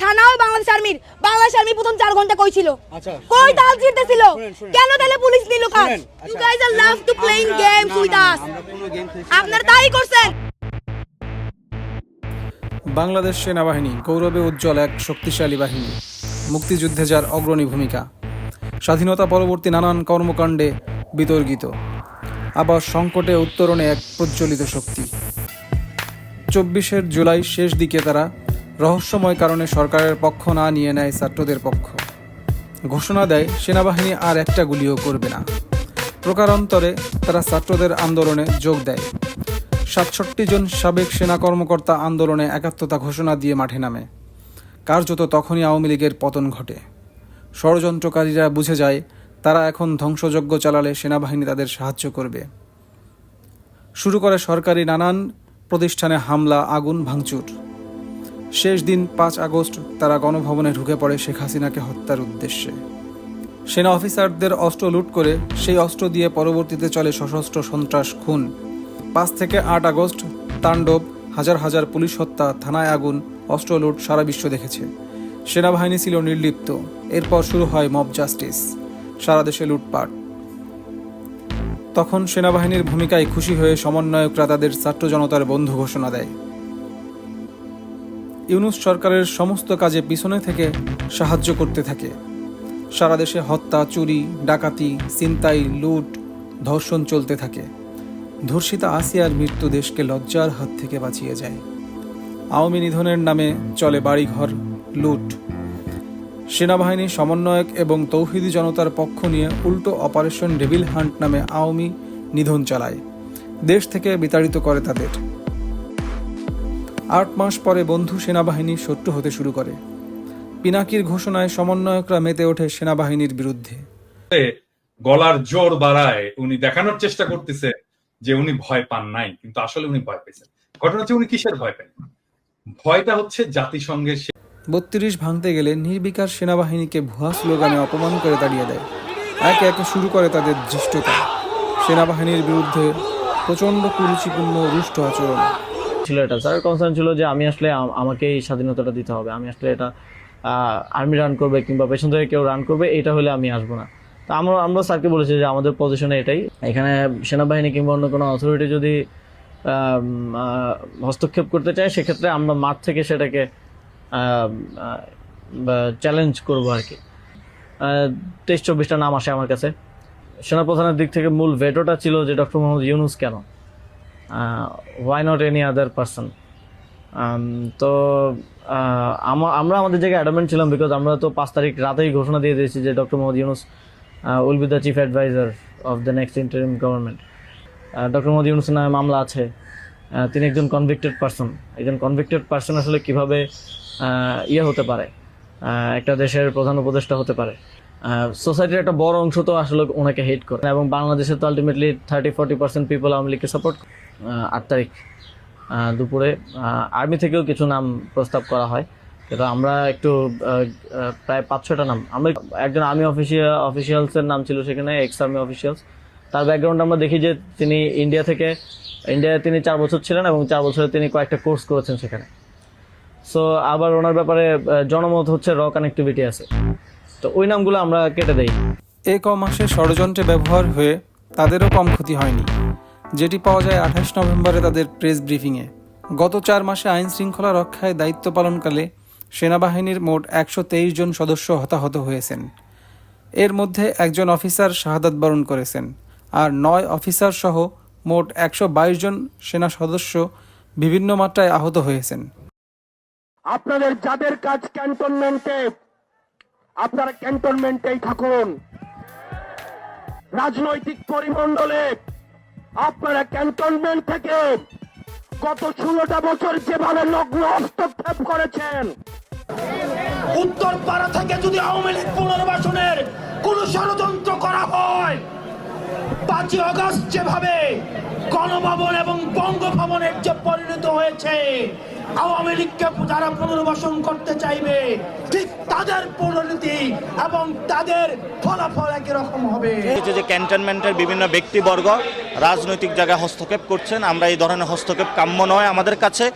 থানাও বাংলাদেশ আর্মির। বাংলাদেশ আর্মি প্রথম চার ঘণ্টা কই ছিল আচ্ছা, কই। তাল শুনেন। কেন তাহলে পুলিশ নিল কাজ? You guys R love to playing games with us. আপনারা তাই করছেন? বাংলাদেশ সেনাবাহিনী গৌরবে উজ্জ্বল এক শক্তিশালী বাহিনী। মুক্তিযুদ্ধে যার অগ্রণী ভূমিকা। স্বাধীনতা পরবর্তী নানান কর্মকাণ্ডে বিতর্কিত। আবার সংকটে উত্তরণে এক প্রজ্বলিত শক্তি। চব্বিশের জুলাই শেষ দিকে তারা রহস্যময় কারণে সরকারের পক্ষ না নিয়ে নেয় ছাত্রদের পক্ষ। ঘোষণা দেয়, সেনাবাহিনী আর একটা গুলিও করবে না। প্রকারান্তরে তারা ছাত্রদের আন্দোলনে যোগ দেয়। সাতষট্টি জন সাবেক সেনা কর্মকর্তা আন্দোলনে একাত্মতা ঘোষণা দিয়ে মাঠে নামে। কার্যত তখনই আওয়ামী লীগের পতন ঘটে। ষড়যন্ত্রকারীরা বুঝে যায়, তারা এখন ধ্বংসযজ্ঞ চালালে সেনাবাহিনী তাদের সাহায্য করবে। শুরু করে সরকারি নানান প্রতিষ্ঠানে হামলা, আগুন, ভাঙচুর। শেষ দিন পাঁচ আগস্ট তারা গণভবনে ঢুকে পড়ে শেখ হাসিনাকে হত্যার উদ্দেশ্যে। সেনা অফিসারদের অস্ত্র লুট করে সেই অস্ত্র দিয়ে পরবর্তীতে চলে সশস্ত্র সন্ত্রাস খুন। পাঁচ থেকে আট আগস্ট তাণ্ডব, হাজার হাজার পুলিশ হত্যা, থানায় আগুন, অস্ত্র লুট সারা বিশ্ব দেখেছে। সেনাবাহিনী ছিল নির্লিপ্ত। এরপর শুরু হয় মব জাস্টিস, সারা দেশে লুটপাট। তখন সেনাবাহিনীর ভূমিকায় খুশি হয়ে সমন্বয়করা তাদের ছাত্র জনতার বন্ধু ঘোষণা দেয়। ইউনুস সরকারের সমস্ত কাজে পিছনে থেকে সাহায্য করতে থাকে। সারা দেশে হত্যা, চুরি, ডাকাতি, ছিনতাই, লুট, ধর্ষণ চলতে থাকে। ধর্ষিতা আসিয়ার মৃত্যু দেশকে লজ্জার হাত থেকে বাঁচিয়ে যায়। আওয়ামী নিধনের নামে চলে বাড়িঘর, লুট। সেনাবাহিনী সমন্বয়ক এবং তৌহিদি জনতার পক্ষ নিয়ে উল্টো অপারেশন ডেভিল হান্ট নামে আওয়ামী নিধন চালায়। দেশ থেকে বিতাড়িত করে তাদের। আট মাস পরে বন্ধু সেনাবাহিনী শত্রু হতে শুরু করে। পিনাকির ঘোষণায় সমন্বয়করা মেতে ওঠে সেনাবাহিনীর বিরুদ্ধে। গলার জোর বাড়ায় উনি দেখানোর চেষ্টা করতেছে যে উনি ভয় পান নাই কিন্তু আসলে উনি ভয় পেয়েছেন। ঘটনা হচ্ছে উনি কিসের ভয় পেন? ভয়টা হচ্ছে জাতিসংঘের বত্রিশ ভাঙতে গেলে নির্বিকার সেনাবাহিনীকে ভুয়া স্লোগানে অপমান করে তাড়িয়ে দেয়। একে একে শুরু করে তাদের ধৃষ্টতা। সেনাবাহিনীর বিরুদ্ধে প্রচণ্ড কুরুচিপূর্ণ রুষ্ট আচরণ। ছিল এটা। স্যার কনসার্ন ছিল যে আমি আসলে আম- আমাকে এই স্বাধীনতাটা দিতে হবে। আমি আসলে এটা আর্মি রান করবে কিংবা পেছন থেকে কেউ রান করবে, এটা হলে আমি আসব না। তো আমরা আমরা স্যারকে বলেছি যে আমাদের পজিশনে এটাই। এখানে সেনাবাহিনী কিংবা অন্য কোনো অথরিটি যদি হস্তক্ষেপ করতে চায়, সেক্ষেত্রে আমরা মাঠ থেকে সেটাকে চ্যালেঞ্জ করব আর কি। তেইশ চব্বিশটা নাম আসে আমার কাছে। সেনাপ্রধানের দিক থেকে মূল ভেটোটা ছিল যে ডক্টর মোহাম্মদ ইউনুস কেন? Why not any other person তো আমরা আমাদের জায়গায় অ্যাডামেন্ট ছিলাম বিকজ আমরা তো পাঁচ তারিখ রাতেই ঘোষণা দিয়ে দিয়েছি যে doctor Mohammad Yunus will be the chief adviser of the next interim government doctor Mohammad ইউনুসের নামে মামলা আছে। তিনি একজন কনভিক্টেড পার্সন একজন কনভিক্টেড পার্সন আসলে কীভাবে ইয়ে হতে পারে? একটা দেশের প্রধান উপদেষ্টা হতে পারে। সোসাইটির একটা বড় অংশ তো আসলে ওনাকে হেট করে। এবং বাংলাদেশে তো ultimately thirty forty percent people Awami লীগকে সাপোর্ট আট তারিখ দুপুরে আর্মি থেকেও কিছু নাম প্রস্তাব করা হয়। কিন্তু আমরা একটু প্রায় পাঁচ ছটা নাম। আমরা একজন আর্মি অফিসিয়াল অফিসিয়ালসের নাম ছিল সেখানে এক্স আর্মি অফিসিয়ালস তার ব্যাকগ্রাউন্ড আমরা দেখি যে তিনি ইন্ডিয়া থেকে ইন্ডিয়ায় তিনি চার বছর ছিলেন এবং চার বছরে তিনি কয়েকটা কোর্স করেছেন সেখানে। সো আবার ওনার ব্যাপারে জনমত হচ্ছে র কানেক্টিভিটি আছে। তো ওই নামগুলো আমরা কেটে দেই। এ ক মাসে ষড়যন্ত্রে ব্যবহার হয়ে তাদেরও কম ক্ষতি হয়নি। যেটি পাওয়া যায় আঠাশ নভেম্বরে তাদের প্রেস ব্রিফিংয়ে। গত চার মাসে আইন শৃঙ্খলা রক্ষায় দায়িত্ব পালনকালে সেনাবাহিনীর মোট একশো তেইশ জন সদস্য হতাহত হয়েছেন। এর মধ্যে একজন অফিসার শাহাদাত বরণ করেছেন আর নয় অফিসার সহ মোট একশো বাইশ জন সেনা সদস্য বিভিন্ন মাত্রায় আহত হয়েছেন। আপনাদের যাদের কাজ ক্যান্টনমেন্টে আপনারা ক্যান্টনমেন্টেই থাকুন। রাজনৈতিক পরিমণ্ডলে আপনারা ক্যান্টনমেন্ট থেকে গত ষোলোটা বছর যেভাবে নগ্ন হস্তক্ষেপ করেছেন, উত্তর পাড়া থেকে যদি আওয়ামী লীগ পুনর্বাসনের কোন ষড়যন্ত্র করা হয়, পাঁচই অগস্ট যেভাবে গণভবন এবং বঙ্গভবনের যে পরিণত হয়েছে আওয়ামী লীগকে যারা পুনর্বাসন করতে চাইবে ঠিক তাদের পরিণতি এবং তাদের ফলাফল একই রকম হবে যে ক্যান্টনমেন্টের বিভিন্ন ব্যক্তিবর্গ রাজনৈতিক জায়গায় হস্তক্ষেপ করছেন আমরা এই ধরনের হস্তক্ষেপ কাম্য নয় আমাদের কাছে।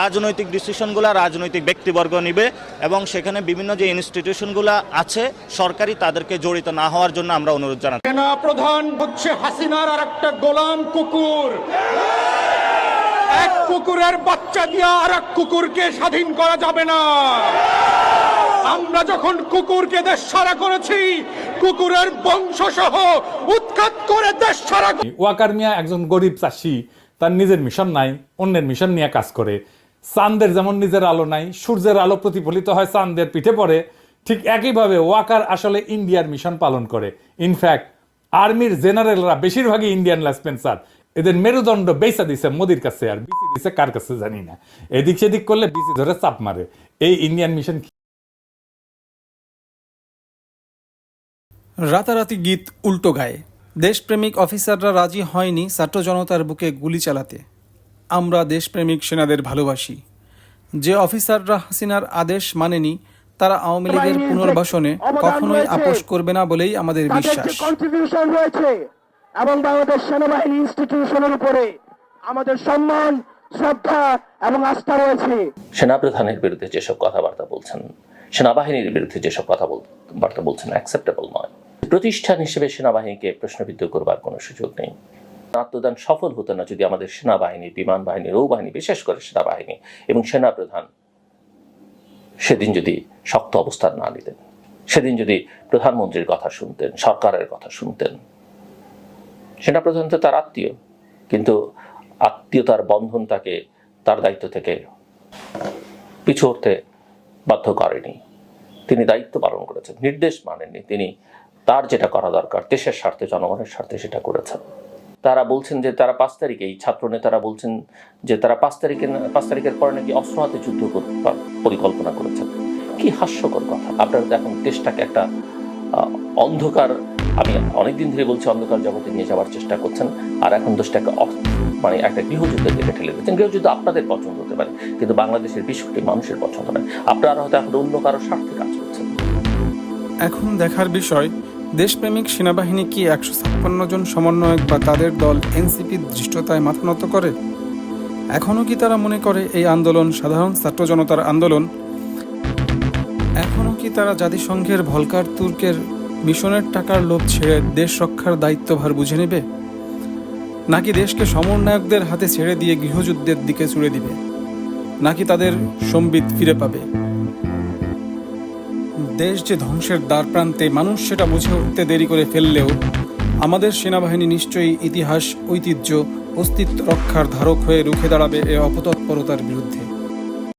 রাজনৈতিক ডিসিশনগুলো রাজনৈতিক ব্যক্তিবর্গ নিবে এবং সেখানে বিভিন্ন যে ইনস্টিটিউশনগুলো আছে সরকারি তাদেরকে জড়িত না হওয়ার জন্য আমরা অনুরোধ জানাচ্ছি। সেনা প্রধান হচ্ছে হাসিনার আর একটা গোলাম কুকুর। এক কুকুরের বাচ্চা দিয়ে আর এক কুকুরকে স্বাধীন করা যাবে না। আমরা যখন কুকুরকে দেশ ছাড়া করেছি, কুকুরের বংশ সহ উৎখাত করে দেশ ছাড়া ওয়াকার মিয়া একজন গরিব চাষি, তার নিজের মিশন নাই, অন্যের মিশন নিয়ে কাজ করে। চাঁদের যেমন নিজের আলো নাই, সূর্যের আলো প্রতিফলিত হয় চাঁদের পিঠে পড়ে। ঠিক একইভাবে ওয়াকার আসলে ইন্ডিয়ার মিশন পালন করে। ইনফ্যাক্ট আর্মির জেনারেলরা বেশিরভাগই ইন্ডিয়ান লেসপেন্সার। এদের মেরুদণ্ড বেসা দিছে মোদির কাছে আর বিসি দিছে কার কাছে জানি না। এদিক সেদিক করলে বিসি ধরে চাপ মারে। এই ইন্ডিয়ান মিশন রাতারাতি গীত উল্টো গায়ে। দেশপ্রেমিক অফিসাররা রাজি হয়নি ছাত্র জনতার বুকে গুলি চালাতে। আমরা দেশপ্রেমিক সেনাদের ভালোবাসি। যে অফিসাররা হাসিনার আদেশ মানেনি তারা আওয়ামী লীগের পুনর্বাসনে কখনোই আপোষ করবে না বলেই আমাদের বিশ্বাস। রয়েছে। এবং বাংলাদেশ সেনাবাহিনী ইনস্টিটিউশনের উপরে আমাদের সম্মান, শ্রদ্ধা এবং আস্থা রয়েছে। সেনাপ্রধানের বিরুদ্ধে যেসব কথাবার্তা বলছেন, সেনাবাহিনীর বিরুদ্ধে যেসব কথা বার্তা বলছেন অ্যাকসেপ্টেবল নয়। প্রতিষ্ঠান হিসেবে সেনাবাহিনীকে প্রশ্নবিদ্ধ করবার কোনো সুযোগ নেই। আত্মদান সফল হতো না যদি আমাদের সেনাবাহিনী, বিমান বাহিনী, নৌবাহিনী, বিশেষ করে সেনাবাহিনী এবং সেনাপ্রধান সেদিন যদি শক্ত অবস্থান না নিতেন, সেদিন যদি প্রধানমন্ত্রীর কথা শুনতেন, সরকারের কথা শুনতেন সেনাপ্রধান প্রধানত তার আত্মীয়। কিন্তু আত্মীয়তার বন্ধন তাকে তার দায়িত্ব থেকে পিছু হতে বাধ্য করেনি। তিনি দায়িত্ব পালন করেছেন, নির্দেশ মানেননি। তিনি তার যেটা করা দরকার, দেশের স্বার্থে, জনগণের স্বার্থে সেটা করেছেন। তারা বলছেন যে তারা পাঁচ তারিখে, এই ছাত্র নেতারা বলছেন যে তারা পাঁচ তারিখে, পাঁচ তারিখের পরে নাকি অস্ত্র হাতে যুদ্ধ পরিকল্পনা করেছেন। কি হাস্যকর কথা। আপনারা এখন দেশটাকে একটা অন্ধকার আমি অনেকদিন ধরে বলছি অন্ধকার জগতে নিয়ে যাওয়ার চেষ্টা করছেন, আর এখন দেশটাকে অ- মানে একটা গৃহযুদ্ধের দিকে ঠেলে দিচ্ছেন। গৃহযুদ্ধ আপনাদের পছন্দ হতে পারে, কিন্তু বাংলাদেশের বিশ মানুষের পছন্দ নয়। আপনারা হয়তো এখন অন্য কারও স্বার্থে কাজ করছেন। এখন দেখার বিষয়, দেশপ্রেমিক সেনাবাহিনী কি একশো ছাপ্পান্ন জন সমন্বয়ক বা তাদের দল এনসিপির দৃষ্টতায় মাথা নত করে? এখনও কি তারা মনে করে এই আন্দোলন সাধারণ ছাত্র জনতার আন্দোলন? এখনও কি তারা জাতিসংঘের ভলকার তুর্কের মিশনের টাকার লোভ ছেড়ে দেশ রক্ষার দায়িত্বভার বুঝে নেবে? নাকি দেশকে সমন্বয়কদের হাতে ছেড়ে দিয়ে গৃহযুদ্ধের দিকে চুড়ে দিবে? নাকি তাদের সম্বিত ফিরে পাবে? দেশ যে ধ্বংসের দ্বার প্রান্তে মানুষ সেটা বুঝে উঠতে দেরি করে ফেললেও আমাদের সেনাবাহিনী নিশ্চয়ই ইতিহাস, ঐতিহ্য, অস্তিত্ব রক্ষার ধারক হয়ে রুখে দাঁড়াবে এ অপতৎপরতার বিরুদ্ধে।